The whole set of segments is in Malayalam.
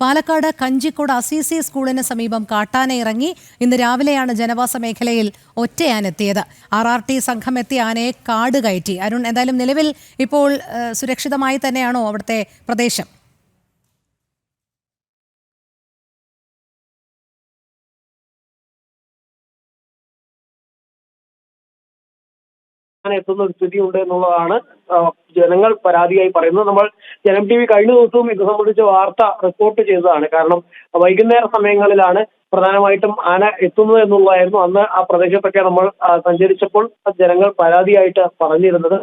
പാലക്കാട് കഞ്ചിക്കോട് അസീസി സ്കൂളിന് സമീപം കാട്ടാന ഇറങ്ങി ഇന്ന് രാവിലെയാണ് ജനവാസ മേഖലയിൽ ഒറ്റയാനെത്തിയത് ആർ ആർ ടി സംഘം എത്തി ആനയെ കാട് കയറ്റി. അരുൺ എന്തായാലും നിലവിൽ ഇപ്പോൾ സുരക്ഷിതമായി തന്നെയാണോ അവിടുത്തെ പ്രദേശം? എത്തുന്ന ഒരു സ്ഥിതിയുണ്ട് എന്നുള്ളതാണ് ജനങ്ങൾ പരാതിയായി പറയുന്നത്. നമ്മൾ ജനം ടി വി കഴിഞ്ഞ ദിവസവും ഇത് സംബന്ധിച്ച വാർത്ത റിപ്പോർട്ട് ചെയ്തതാണ്. കാരണം വൈകുന്നേര സമയങ്ങളിലാണ് പ്രധാനമായിട്ടും ആന എത്തുന്നത് എന്നുള്ളതായിരുന്നു. അന്ന് ആ പ്രദേശത്തൊക്കെ നമ്മൾ സഞ്ചരിച്ചപ്പോൾ ജനങ്ങൾ പരാതിയായിട്ട് പറഞ്ഞിരുന്നത്.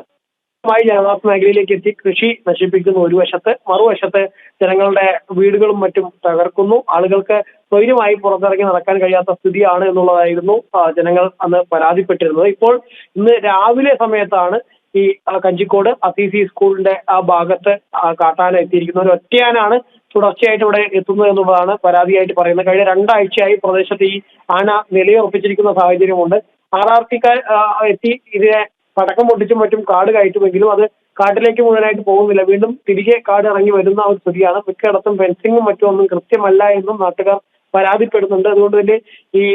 മായി ജനവാസ മേഖലയിലേക്ക് എത്തി കൃഷി നശിപ്പിക്കുന്നു ഒരു വശത്ത് മറുവശത്ത് ജനങ്ങളുടെ വീടുകളും മറ്റും തകർക്കുന്നു. ആളുകൾക്ക് സ്വൈര്യമായി പുറത്തിറങ്ങി നടക്കാൻ കഴിയാത്ത സ്ഥിതിയാണ് എന്നുള്ളതായിരുന്നു ജനങ്ങൾ അന്ന് പരാതിപ്പെട്ടിരുന്നത്. ഇപ്പോൾ ഇന്ന് രാവിലെ സമയത്താണ് ഈ കഞ്ചിക്കോട് അസിസി സ്കൂളിന്റെ ആ ഭാഗത്ത് കാട്ടാന എത്തിയിരിക്കുന്നത്. ഒരു ഒറ്റയാനാണ് തുടർച്ചയായിട്ട് ഇവിടെ എത്തുന്നത് എന്നുള്ളതാണ് പരാതിയായിട്ട് പറയുന്നത്. കഴിഞ്ഞ രണ്ടാഴ്ചയായി പ്രദേശത്ത് ഈ ആന നിലയുറപ്പിച്ചിരിക്കുന്ന സാഹചര്യമുണ്ട്. ആർ ആർ എത്തി ഇതിനെ പടക്കം പൊട്ടിച്ചും മറ്റും കാട് കയറ്റുമെങ്കിലും അത് കാട്ടിലേക്ക് മുഴുവനായിട്ട് പോകുന്നില്ല. വീണ്ടും തിരികെ കാട് ഇറങ്ങി വരുന്ന ഒരു സ്ഥിതിയാണ്. മിക്കയിടത്തും ഫെൻസിങ്ങും മറ്റും ഒന്നും കൃത്യമല്ല എന്നും നാട്ടുകാർ പരാതിപ്പെടുന്നുണ്ട്. അതുകൊണ്ട് തന്നെ ഈ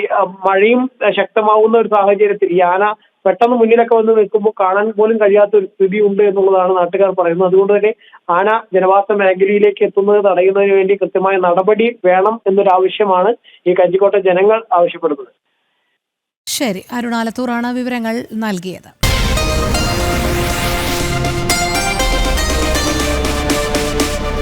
മഴയും ശക്തമാവുന്ന ഒരു സാഹചര്യത്തിൽ ഈ ആന പെട്ടെന്ന് മുന്നിലൊക്കെ വന്ന് നിൽക്കുമ്പോൾ കാണാൻ പോലും കഴിയാത്ത ഒരു സ്ഥിതി ഉണ്ട് എന്നുള്ളതാണ് നാട്ടുകാർ പറയുന്നത്. അതുകൊണ്ട് തന്നെ ആന ജനവാസ മേഖലയിലേക്ക് എത്തുന്നത് തടയുന്നതിന് വേണ്ടി കൃത്യമായ നടപടി വേണം എന്നൊരു ആവശ്യമാണ് ഈ കഞ്ചിക്കോട്ടെ ജനങ്ങൾ ആവശ്യപ്പെടുന്നത്. ശരി അരുണാലത്തൂറാണ് വിവരങ്ങൾ നൽകിയത്.